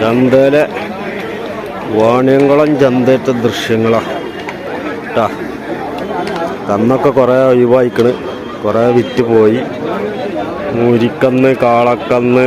ചന്തയിലെ വാണിയംകുളം ചന്തയത്തെ ദൃശ്യങ്ങളാ. കേട്ടാ കന്നൊക്കെ കുറേ ഒഴിവായിക്കണ്. കുറേ വിറ്റ് പോയി. മുരിക്കന്ന് കാളക്കന്ന്.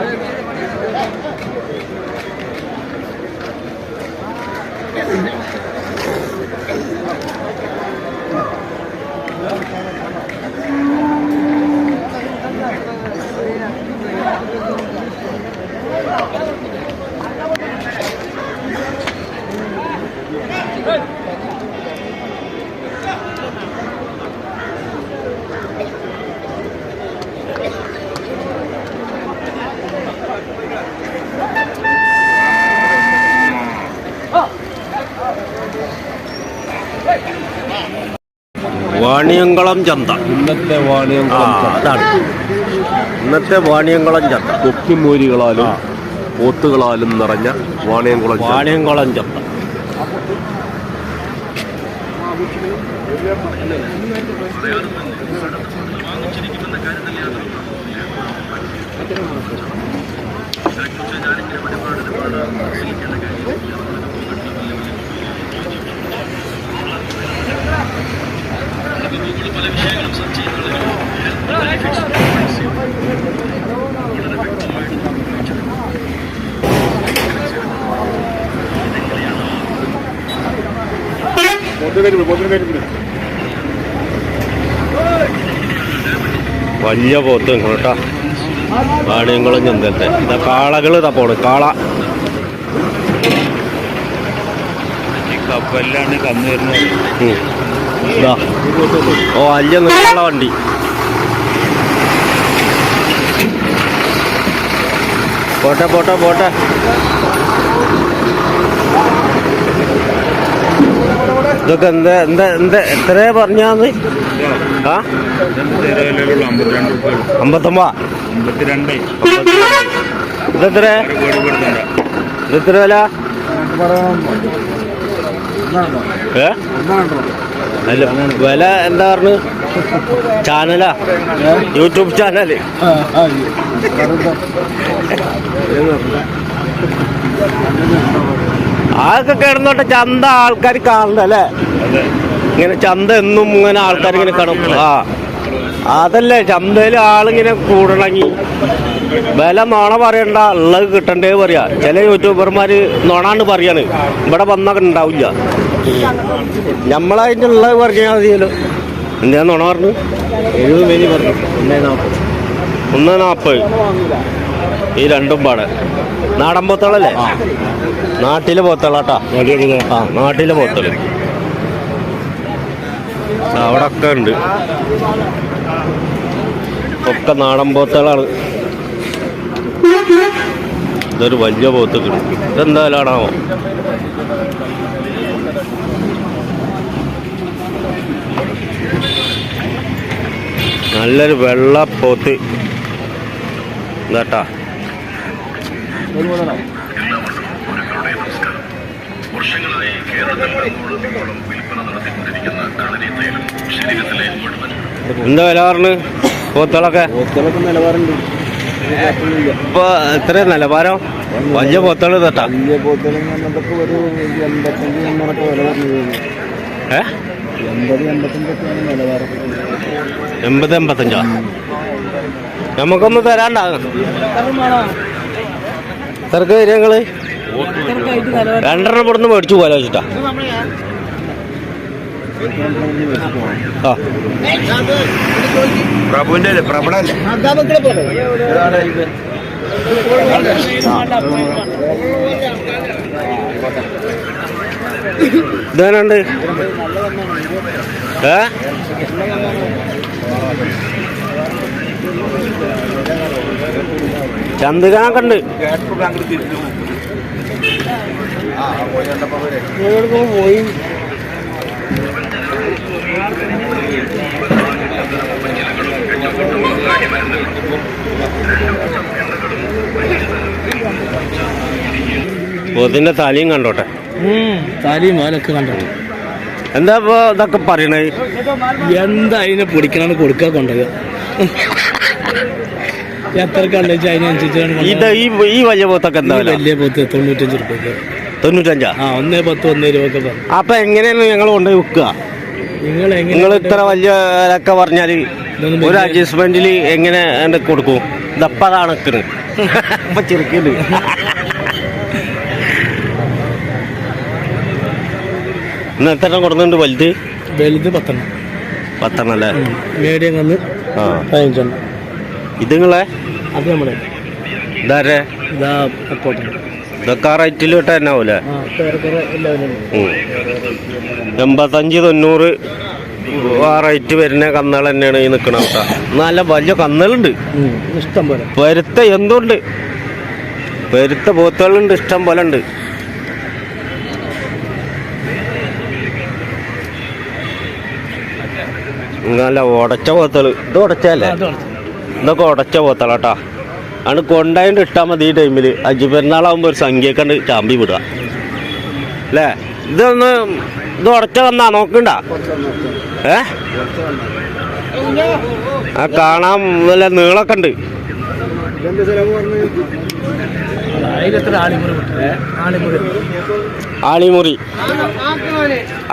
വാണിയംകുളം ചന്ത. ഇന്നത്തെ ആ വാണിയംകുളം അതാണ്. ഇന്നത്തെ വാണിയംകുളം ചന്ത. കൊക്കിമൂരികളാലും പോത്തുകളാലും നിറഞ്ഞ വാണിയംകുളം ചന്ത. വാണിയംകുളം ചന്ത. വലിയ പോത്ത് കേട്ടോ. ആണുങ്ങളും ചെന്തത്തെ കാളകൾ തപ്പോണ് കാള. കപ്പലിലാണ് കന്ന് വരുന്നത്. ഓ അല്ല നിങ്ങളുടെ വണ്ടി. പോട്ടെ പോട്ടെ പോട്ടെ. ഇതൊക്കെ എന്താ എന്താ എന്താ എത്രയാ പറഞ്ഞാന്ന്? ആ? ഇതെത്ര വില? അല്ല വില എന്താ പറഞ്ഞു? ചാനലാ? YouTube channel. ആൾക്ക് കിടന്നോട്ടെ ചന്ത ആൾക്കാർ കാണണ്ടല്ലേ ഇങ്ങനെ ചന്ത എന്നും ഇങ്ങനെ ആൾക്കാർ ഇങ്ങനെ കാണും ആ. അതല്ലേ ചന്തയിൽ ആളിങ്ങനെ കൂടണമെങ്കിൽ വില നോണ പറയണ്ട ഉള്ളത് കിട്ടണ്ടേ പറയാ. ചില യൂട്യൂബർമാർ നോണാണ്ട് പറയാണ്. ഇവിടെ വന്നൊക്കെ ഉണ്ടാവില്ല. നമ്മളതിന്റെ ഉള്ളത് പറഞ്ഞാൽ മതിയല്ലോ. എന്താ നോണ പറഞ്ഞു? എഴുപത് മേനി പറഞ്ഞു. ഒന്നേ നാൽപ്പത് ഒന്ന് നാൽപ്പത് ഈ രണ്ടും പാടെ. നാടൻ പോത്തളല്ലേ? നാട്ടിലെ പോത്തളാട്ടാ ആ നാട്ടിലെ പോത്തൾ അവിടെ ഒക്കെ ഉണ്ട്. ഒക്കെ നാടൻ പോത്തളാണ് ഇതൊരു വലിയ പോത്ത് കിട്ടും. ഇതെന്താ നല്ലൊരു വെള്ള പോത്ത്. ഇതാട്ടാ. എന്താ വില പറഞ്ഞു? പോത്തുകളൊക്കെ? പോത്തുകളൊക്കെ നിലവാരമുണ്ട്. ഇപ്പൊ എത്ര നിലവാരം? വലിയ പോത്തുകൾ തട്ടാ വലിയ ഒരു എൺപത്തഞ്ച് എണ്ണൂറൊക്കെ വില പറഞ്ഞത് ഏ? എൺപത് എൺപത്തഞ്ചൊക്കെയാണ് നിലവാരം. എൺപത് എൺപത്തഞ്ചാ? നമുക്കൊന്ന് തരാണ്ടാകും തിരക്ക് വരിക നിങ്ങൾ. രണ്ടെണ്ണം ഇവിടുന്ന് മേടിച്ചു പോലെ വെച്ചിട്ടാ ആ. പ്രഭുവിന്റെ അല്ലേ? പ്രഭടല്ലേ? ഇതേനുണ്ട് ഏ? ചന്ദ്രകാനൊക്കെ കോഴിക്കോട് പോയി പൊതിന്റെ തലയും കണ്ടോട്ടെ. തലയും മാലൊക്കെ കണ്ടോ? എന്താ ഇതൊക്കെ പറയണേ? എന്താ അതിനെ പൊടിക്കണ കൊടുക്കാൻ കൊണ്ടുവരിക? അതിനനുസരിച്ചാണ് ഇത് ഈ ഈ വലിയ പോത്തൊക്കെ എന്താ വില? വലിയ പോത്ത് തൊണ്ണൂറ്റഞ്ച് റുപ്യക്ക് തൊണ്ണൂറ്റഞ്ചാ? ആ ഒന്നേ പത്ത് ഒന്നേ പറഞ്ഞു. അപ്പൊ എങ്ങനെയാണ് ഞങ്ങൾ കൊണ്ടുപോയി വിൽക്കുക? നിങ്ങൾ എങ്ങനെ നിങ്ങൾ ഇത്ര വലിയ വിലക്കെ പറഞ്ഞാൽ ഇതൊന്നും ഒരു അഡ്ജസ്റ്റ്മെന്റിൽ എങ്ങനെ ഉണ്ട് കൊടുക്കും? ഇതപ്പതാണ് നിക്കണ്. ഇപ്പൊ ചെറുക്കുണ്ട് ഇന്ന് എത്ര എണ്ണം കൊടുക്കുന്നുണ്ട് വലുത്? വലുത് പത്തെണ്ണം. പത്തെണ്ണം അല്ലേ? മീഡിയം ആ. പതിനഞ്ചെണ്ണം. ഇത് നിങ്ങളെ അത് നമ്മളെ. ഇതാരെ? ഇതാ ഇതൊക്കെ റേറ്റിൽ വിട്ടാ തന്നെ ആവൂലേ എൺപത്തഞ്ച് തൊണ്ണൂറ് ആ റേറ്റ് വരുന്ന കന്നുകൾ തന്നെയാണ് ഈ നിൽക്കണ കേട്ടോ നല്ല വലിയ കന്നുകളുണ്ട്. ഇഷ്ടം പോലെ. പെരുത്ത എന്തുണ്ട്? പെരുത്ത പോത്തുകളുണ്ട് ഇഷ്ടം പോലെ ഉണ്ട്. നല്ല ഉടച്ച പോത്തുകൾ. ഇത് ഉടച്ചല്ലേ ഇതൊക്കെ ഉടച്ച പോത്തളാട്ടാ ആണ് കൊണ്ടായിട്ട് ഇട്ടാൽ മതി ഈ ടൈമിൽ അജി പെരുന്നാളാകുമ്പോൾ ഒരു സംഖ്യയൊക്കെ ഉണ്ട് ചാമ്പി വിടുക. അല്ലേ ഇതൊന്ന് ഇത് ഉടച്ച വന്നാ നോക്കണ്ട? ഏ? ആ കാണാൻ നല്ല നീളൊക്കെ ഉണ്ട് ആളിമുറി.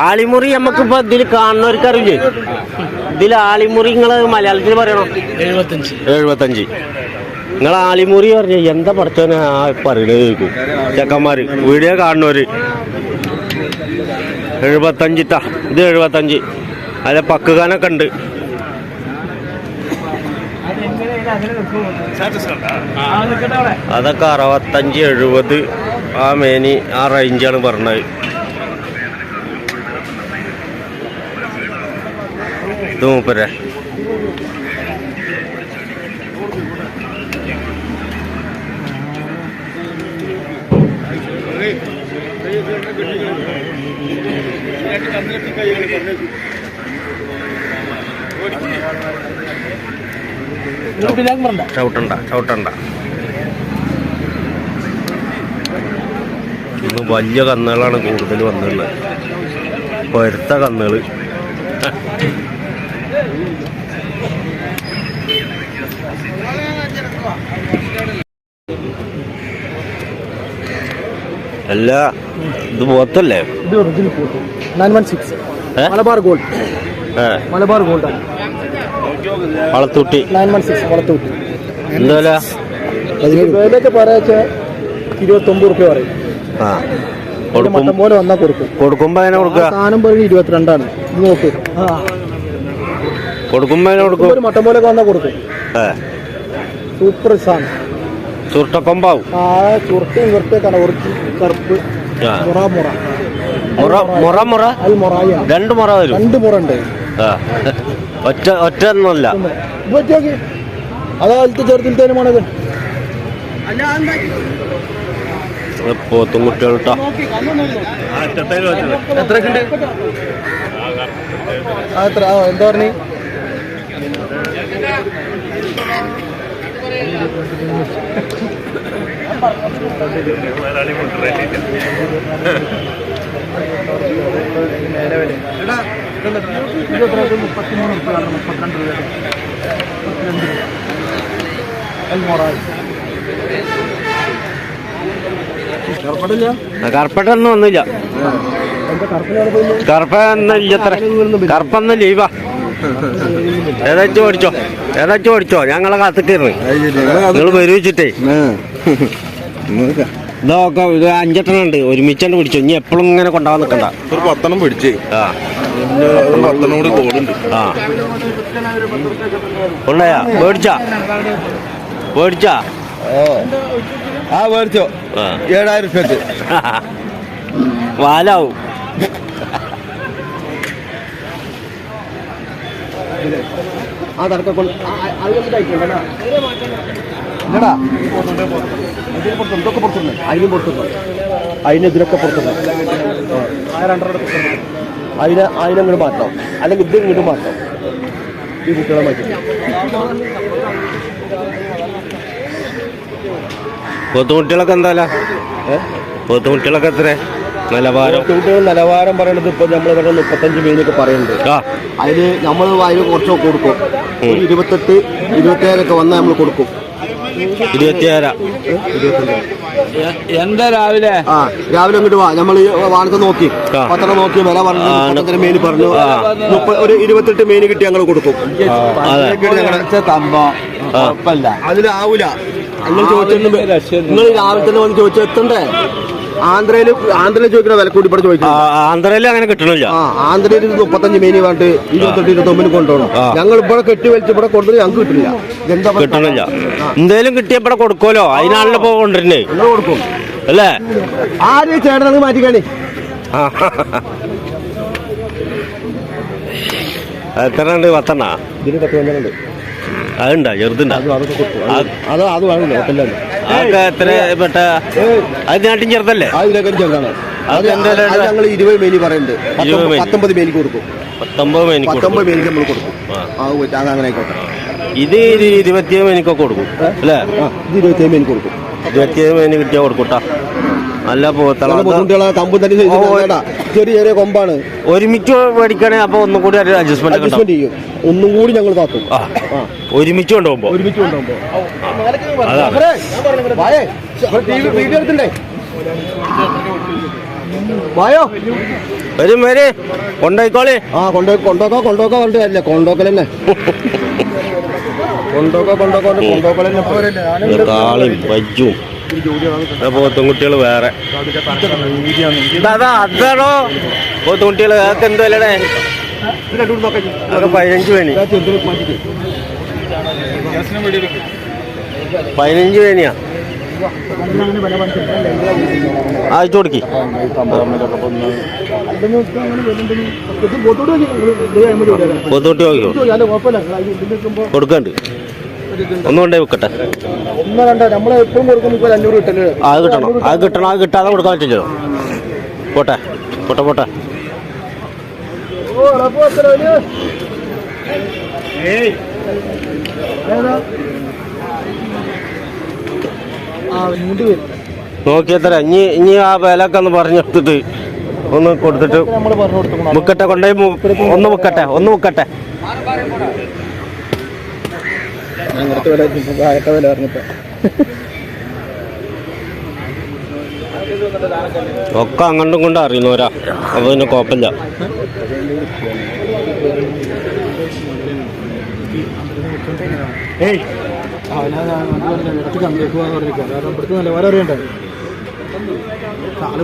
ആളിമുറി നമുക്കിപ്പോ ഇതിൽ കാണുന്നവർക്കറിയില്ലേ? ഇതിൽ ആളിമുറി നിങ്ങൾ മലയാളത്തിൽ പറയണോ? എഴുപത്തഞ്ച്. എഴുപത്തഞ്ച്. നിങ്ങൾ ആളിമുറി പറഞ്ഞ എന്താ പഠിച്ചോനെ? ആ പറയണത് കേൾക്കും. ചെക്കന്മാര് വീഡിയോ കാണുന്നവര്. എഴുപത്തഞ്ചിട്ടാ ഇത് എഴുപത്തഞ്ച്. അതിലെ പക്കുകാനൊക്കെ ഉണ്ട്. അതൊക്കെ അറുപത്തഞ്ച് എഴുപത് ആ മേനി ആ റേഞ്ചാണ് പറഞ്ഞത്. മൂപ്പരെ പറഞ്ഞ ചവിട്ടണ്ട. വലിയ കന്നുകളാണ് കൂടുതൽ വന്നിട്ടുള്ളത്. പൊരുത്ത കന്നുകൾ അല്ല ഇത് പോത്തല്ലേ ഇത് ഒറിജിനൽ പോത്ത് nine one six. Malabar gold. Malabar gold ആണ് വളത്തൂട്ടി. നയൻ വൺ സിക്സ് വളത്തൂട്ടി. എന്താ വില? വിലയൊക്കെ പറയാച്ച ഇരുപത്തൊമ്പത് റുപ്യ പറയും. ആ. കൊടുക്കും പോലെ വന്നാൽ കൊടുക്കും. കൊടുക്കുമ്പോ അതിനെ കൊടുക്കുക സാധനം പറയും ഇരുപത്തിരണ്ടാണ്. നോക്ക്. ആ. കൊടുക്കുമ്പോ അതിനെ കൊടുക്കും. ഒരു മട്ടം പോലെ വന്നാൽ കൊടുക്കും. സൂപ്പർ സാധനം. ചുരുട്ടക്കൊമ്പാവും ആ ചുരുട്ടയും ചുരുട്ടയൊക്കെ ഒറിജിനൽ കറുപ്പ്. മുറ മുറ. മുറ മുറ. മുറ അത് മുറായ രണ്ട് മുറ വരും. രണ്ട് മുറ ഉണ്ട്. ഒറ്റ ഒറ്റ ഒന്നുമല്ല പറ്റിയോക്ക് അതാ അതിലത്തെ ചെറുതിലത്തേനും പോണത്. പോത്തും ആ എത്ര ആ എന്താ പറഞ്ഞു കറുപ്പട്ടൊന്നും ഒന്നുമില്ല കറുപ്പൊന്നും ഇല്ല ലീവാ. ഏതാച്ചും ഓടിച്ചോ ഏതാച്ചും ഓടിച്ചോ ഞങ്ങളെ കാത്തിട്ടിരുന്നു നിങ്ങൾ വരുവിച്ചിട്ടേ ഇതൊക്കെ ഇത് അഞ്ചെണ്ണം ഉണ്ട് ഒരുമിച്ചാണ്ട് പിടിച്ചോ. ഇനി എപ്പോഴും ഇങ്ങനെ കൊണ്ടാവാൻ നിൽക്കണ്ട ഒരു പത്തെണ്ണം പിടിച്ചേ. ആ. പത്തെണ്ണം കൂടി കോടുണ്ട് ആ. ഉള്ളയാ? മേടിച്ചാ മേടിച്ചാ ആ മേടിച്ചോ ഏഴായിരം രൂപ വാലാവും. ആ തർക്കം കൊണ്ട് പുറത്തുണ്ട് ഇതൊക്കെ പുറത്തുണ്ട്. അതിനും പുറത്തുണ്ട്. അതിന് ഇതിനൊക്കെ പുറത്തുണ്ട് അതിനെ അതിനങ്ങോട്ട് മാറ്റാം അല്ലെങ്കിൽ ഇത് ഇങ്ങോട്ട് മാറ്റാം ഈ കുട്ടികളെ മാറ്റി കൊത്തുകുട്ടികളൊക്കെ എന്താ ഏ? പോത്തുകുട്ടികളൊക്കെ എത്ര നിലവാരം. കുട്ടികൾ നിലവാരം പറയണത് ഇപ്പൊ നമ്മൾ ഇവിടെ മുപ്പത്തഞ്ച് മീനൊക്കെ പറയുന്നുണ്ട്. ആ. അതിന് നമ്മൾ അതിന് കുറച്ചൊക്കെ കൊടുക്കും. ഒരു ഇരുപത്തെട്ട് ഇരുപത്തേഴൊക്കെ വന്നാൽ നമ്മൾ കൊടുക്കും. ഇരുപത്തിയേഴാ. എന്താ രാവിലെ? ആ രാവിലെ അങ്ങോട്ട് വാ. നമ്മൾ വാർത്ത നോക്കി. പത്രം നോക്കി വില പറഞ്ഞു മീൻ പറഞ്ഞു. ഒരു ഇരുപത്തെട്ട് മീൻ കിട്ടി ഞങ്ങൾ കൊടുക്കും. അതിലാവൂല. നിങ്ങൾ ചോദിച്ചിട്ട് നിങ്ങൾ രാവിലെ തന്നെ വന്ന് ചോദിച്ചു എത്തണ്ടേ? ആന്ധ്രയിൽ ആന്ധ്രയിൽ ചോദിക്കുന്ന വില കൂടി ഇവിടെ ചോദിച്ചു ആന്ധ്രയിൽ അങ്ങനെ കിട്ടണില്ല. ആ ആന്ധ്രയിൽ മുപ്പത്തഞ്ച് മീനി പറഞ്ഞിട്ട് ഇരുപത്തെട്ട് ഇരുപത്തൊമ്പതിന് കൊണ്ടുപോകണം. ഞങ്ങൾ ഇവിടെ കെട്ടി വലിച്ച് ഇവിടെ കൊണ്ടുപോയി ഞങ്ങൾക്ക് കിട്ടില്ല എന്താ? കിട്ടണില്ല. എന്തേലും കിട്ടിയപ്പോടെ കൊടുക്കുമല്ലോ. അതിനാണല്ലോ ഇപ്പൊ കൊണ്ടിരുന്നേ നിങ്ങൾ കൊടുക്കും. അല്ലേ? ആര് ചേട്ടനത് മാറ്റിക്കാണി. എത്ര ഉണ്ട് പത്തെണ്ണ? ഇതിന് പത്ത് പന്ത്രണ്ട്. അതുണ്ടാ ചെറുതുണ്ടാ. അത് അത് അതൊക്കെ എത്ര പെട്ട അത് നാട്ടിൻ ചെറുതല്ലേ? ചെറുതാണ്. അത് ഞങ്ങൾ ഇരുപത് മേനി പറയുന്നുണ്ട്. പത്തൊമ്പത് മേനി. പത്തൊമ്പത് മേനിക്ക് കൊടുക്കും. പത്തൊമ്പത് മേനിക്ക് പത്തൊമ്പത് മേനിക്ക് നമ്മൾ കൊടുക്കും. അത് അങ്ങനെ ആയിക്കോട്ടെ. ഇത് ഇരു- ഇരുപത്തിയേഴ് മേനിക്കൊക്കെ കൊടുക്കും അല്ലേ? ഇരുപത്തിയേഴ് ഇത് മേനിക്ക് കൊടുക്കും. ഇരുപത്തിയേഴ് മേനി കിട്ടിയാൽ കൊടുക്കൂട്ടാ നല്ല പോത്തള കമ്പും തന്നെ ചെറിയ ചെറിയ കൊമ്പാണ്. ഒരുമിച്ച് മേടിക്കണേ അപ്പൊ ഒന്നും കൂടി അഡ്ജസ്റ്റ്മെന്റ് ചെയ്യും. ഒന്നും കൂടി ഞങ്ങൾ താത്തും. ഒരുമിച്ച് കൊണ്ടുപോകുമ്പോ. ഒരുമിച്ച് കൊണ്ടുപോകുമ്പോ. വായേ വരും വരെ. ആ കൊണ്ടോ കൊണ്ടോക്കോ കൊണ്ടോക്കോ പറഞ്ഞിട്ട് അല്ല കൊണ്ടോക്കൽ തന്നെ കൊണ്ടോക്കോ കൊണ്ടോക്കോ കൊണ്ടോക്കൽ തന്നെ കാളിയും വജ്ജും. പോത്തും കുട്ടികൾ വേറെ. അതാ അതാണോ? പോത്തുംകുട്ടികൾ അതൊക്കെ എന്ത് പതിനഞ്ച് വേണി. പതിനഞ്ച് വേണിയാ? അയച്ചു കൊടുക്കി. പോത്തുകുട്ടി നോക്കിയോ കൊടുക്കണ്ട്. ഒന്നും കൊണ്ടേ വെക്കട്ടെ. ഒന്നോ രണ്ടോ നമ്മളെ എപ്പോഴും കൊടുക്കുമ്പോൾ അഞ്ഞൂറ് കിട്ടൽ. അത് കിട്ടണം. അത് കിട്ടണം അത് കിട്ടാതെ കൊടുക്കാൻ പറ്റില്ലല്ലോ. പോട്ടെ പോട്ടെ പോട്ടെ. എത്ര ആ നോക്കിയത്ര ഇനി ഇനി ആ വിലക്കെ ഒന്ന് പറഞ്ഞെടുത്തിട്ട് ഒന്ന് കൊടുത്തിട്ട് നമ്മൾ മുക്കട്ടെ കൊണ്ടുപോയി മു- ഒന്ന് മുക്കട്ടെ ഒന്ന് മുക്കട്ടെ അങ്ങനത്തെ വില താഴത്തെ വില പറഞ്ഞപ്പോ ഒക്കെ അങ്ങോട്ടും കൊണ്ട് അറിയുന്നവരാ. അപ്പൊ പിന്നെ കുഴപ്പമില്ല. ഏയ്. പറഞ്ഞിരിക്കുക കാരണം ഇവിടുത്തെ നിലവാരം അറിയണ്ടേ? കാൽ